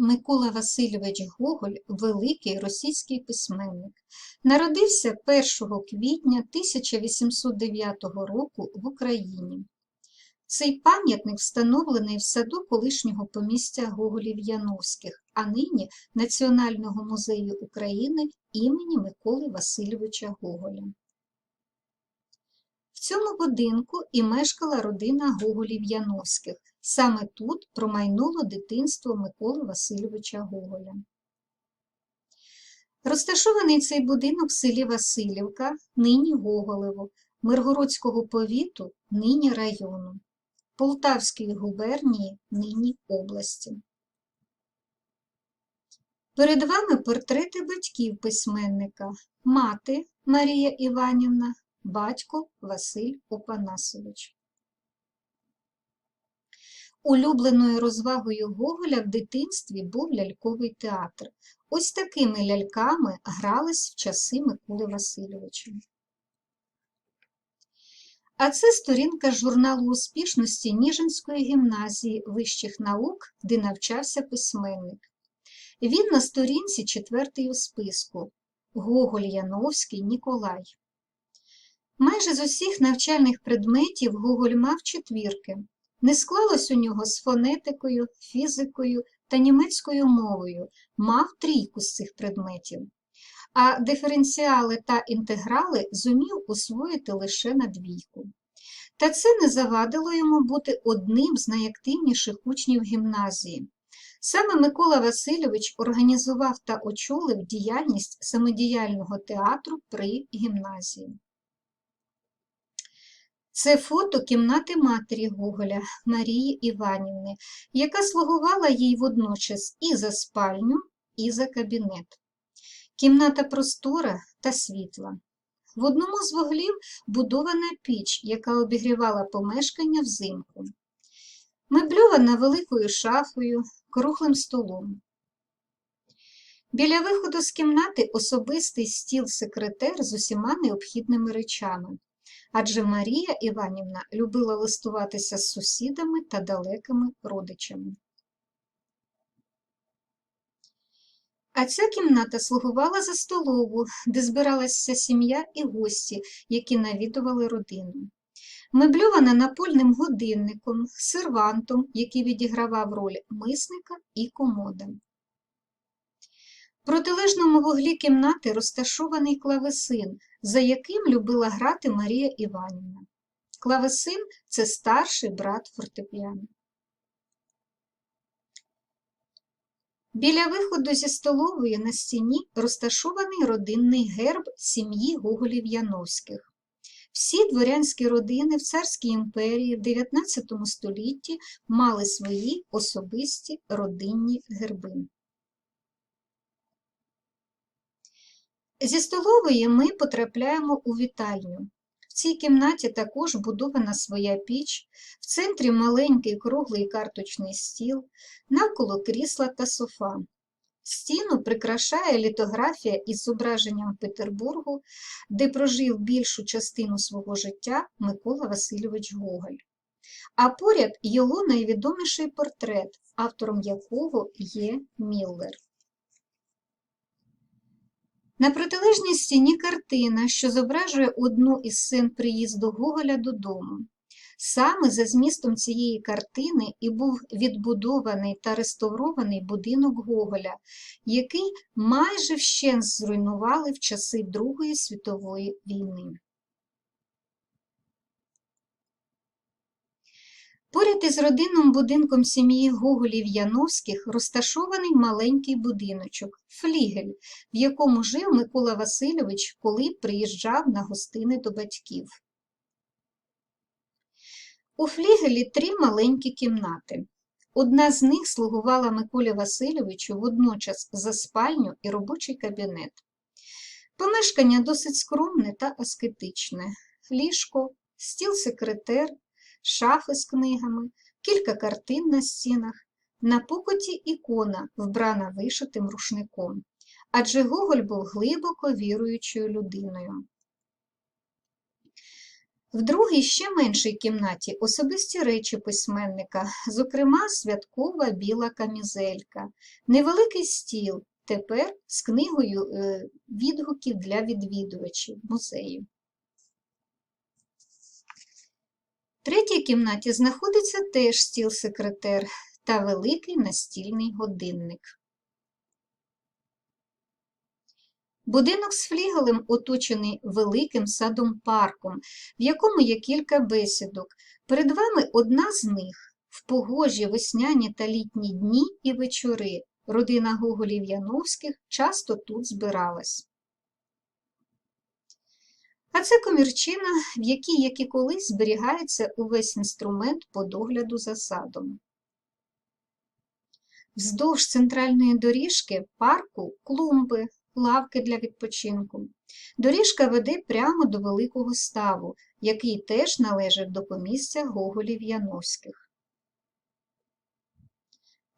Микола Васильович Гоголь – великий російський письменник. Народився 1 квітня 1809 року в Україні. Цей пам'ятник встановлений в саду колишнього помістя Гоголів Яновських, а нині Національного музею України імені Миколи Васильовича Гоголя. Цьому будинку і мешкала родина Гоголів Яновських. Саме тут промайнуло дитинство Миколи Васильовича Гоголя. Розташований цей будинок в селі Васильівка, нині Гоголево, Миргородського повіту, нині району, Полтавської губернії, нині області. Перед вами портрети батьків письменника, мати Марія Іванівна, батько Василь Опанасович. Улюбленою розвагою Гоголя в дитинстві був ляльковий театр. Ось такими ляльками грались в часи Миколи Васильовича. А це сторінка журналу успішності Ніжинської гімназії вищих наук, де навчався письменник. Він на сторінці четвертий у списку Гоголь Яновський Ніколай. Майже з усіх навчальних предметів Гоголь мав четвірки. Не склалось у нього з фонетикою, фізикою та німецькою мовою, мав трійку з цих предметів, а диференціали та інтеграли зумів освоїти лише на двійку. Та це не завадило йому бути одним з найактивніших учнів гімназії. Саме Микола Васильович організував та очолив діяльність самодіяльного театру при гімназії. Це фото кімнати матері Гоголя Марії Іванівни, яка слугувала їй водночас і за спальню, і за кабінет. Кімната простора та світла. В одному з вуглів будована піч, яка обігрівала помешкання взимку. Мебльована великою шафою, круглим столом. Біля виходу з кімнати особистий стіл-секретер з усіма необхідними речами адже Марія Іванівна любила листуватися з сусідами та далекими родичами. А ця кімната слугувала за столову, де збиралася сім'я і гості, які навідували родину. Мебльована напольним годинником, сервантом, який відігравав роль мисника і комода. Протилежному вуглі кімнати розташований клавесин, за яким любила грати Марія Іванівна. Клавесин це старший брат фортепіано. Біля виходу зі столової на стіні розташований родинний герб сім'ї Гоголів Яновських. Всі дворянські родини в Царській імперії в 19 столітті мали свої особисті родинні герби. Зі столової ми потрапляємо у вітальню. В цій кімнаті також будована своя піч, в центрі маленький круглий карточний стіл, навколо крісла та софа. Стіну прикрашає літографія із зображенням Петербургу, де прожив більшу частину свого життя Микола Васильович Гоголь. А поряд його найвідоміший портрет, автором якого є Міллер. На протилежній стіні картина, що зображує одну із сцен приїзду Гоголя додому. Саме за змістом цієї картини і був відбудований та реставрований будинок Гоголя, який майже вщент зруйнували в часи Другої світової війни. Поряд із родинним будинком сім'ї Гоголів Яновських розташований маленький будиночок флігель, в якому жив Микола Васильович, коли приїжджав на гостини до батьків. У флігелі три маленькі кімнати. Одна з них слугувала Миколі Васильовичу водночас за спальню і робочий кабінет. Помешкання досить скромне та аскетичне. Ліжко, стіл-секретер, шафи з книгами, кілька картин на стінах, на покоті ікона, вбрана вишитим рушником. Адже Гоголь був глибоко віруючою людиною. В другій ще меншій кімнаті особисті речі письменника, зокрема святкова біла камізелька, невеликий стіл, тепер з книгою е, відгуків для відвідувачів музею. В третій кімнаті знаходиться теж стіл-секретер та великий настільний годинник. Будинок з флігелем оточений великим садом-парком, в якому є кілька бесідок. Перед вами одна з них. В погожі весняні та літні дні і вечори родина Гоголів Яновських часто тут збиралась. А це комірчина, в якій, як і колись, зберігається увесь інструмент по догляду за садом. Вздовж центральної доріжки парку клумби, лавки для відпочинку. Доріжка веде прямо до великого ставу, який теж належить до помістя Гоголів Яновських.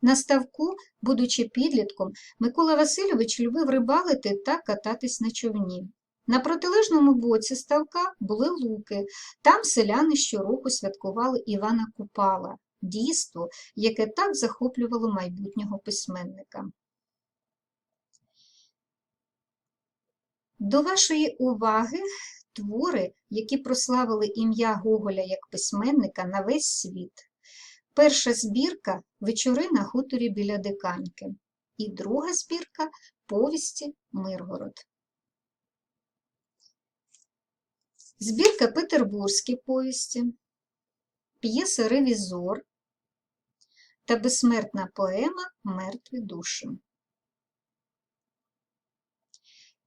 На ставку, будучи підлітком, Микола Васильович любив рибалити та кататись на човні. На протилежному боці ставка були луки, там селяни щороку святкували Івана Купала, дійство, яке так захоплювало майбутнього письменника. До вашої уваги твори, які прославили ім'я Гоголя як письменника на весь світ. Перша збірка Вечори на хуторі біля Диканьки і друга збірка Повісті Миргород. Збірка Петербурзькі повісті, п'єса Ревізор та безсмертна поема Мертві душі.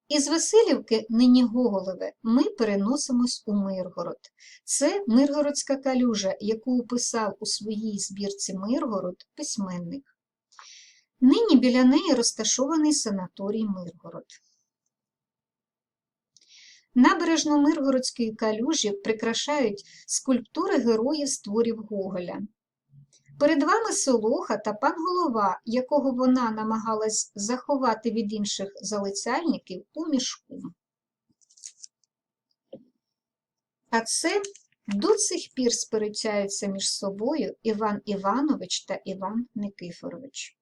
Із Васильівки, нині Гоголеве, ми переносимось у Миргород. Це Миргородська калюжа, яку описав у своїй збірці Миргород письменник. Нині біля неї розташований санаторій Миргород. Набережну Миргородської калюжі прикрашають скульптури героїв створів Гоголя. Перед вами Солоха та пан голова, якого вона намагалась заховати від інших залицяльників у мішку. А це до цих пір сперечаються між собою Іван Іванович та Іван Никифорович.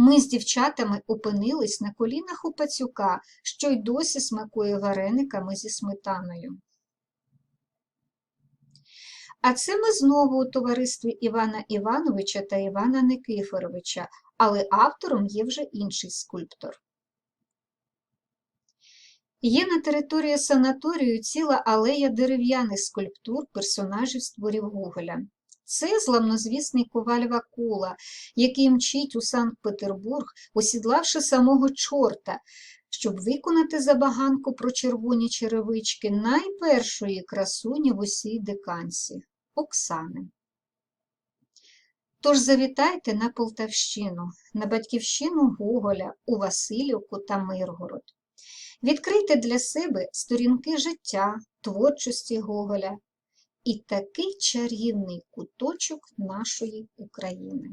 Ми з дівчатами опинились на колінах у пацюка, що й досі смакує варениками зі сметаною. А це ми знову у товаристві Івана Івановича та Івана Никифоровича, але автором є вже інший скульптор. Є на території санаторію ціла алея дерев'яних скульптур персонажів створів Гоголя. Це зламнозвісний коваль Вакула, який мчить у Санкт-Петербург, осідлавши самого чорта, щоб виконати забаганку про червоні черевички найпершої красуні в усій деканці Оксани. Тож завітайте на Полтавщину, на батьківщину Гоголя, у Васильівку та Миргород. Відкрийте для себе сторінки життя, творчості Гоголя і такий чарівний куточок нашої України.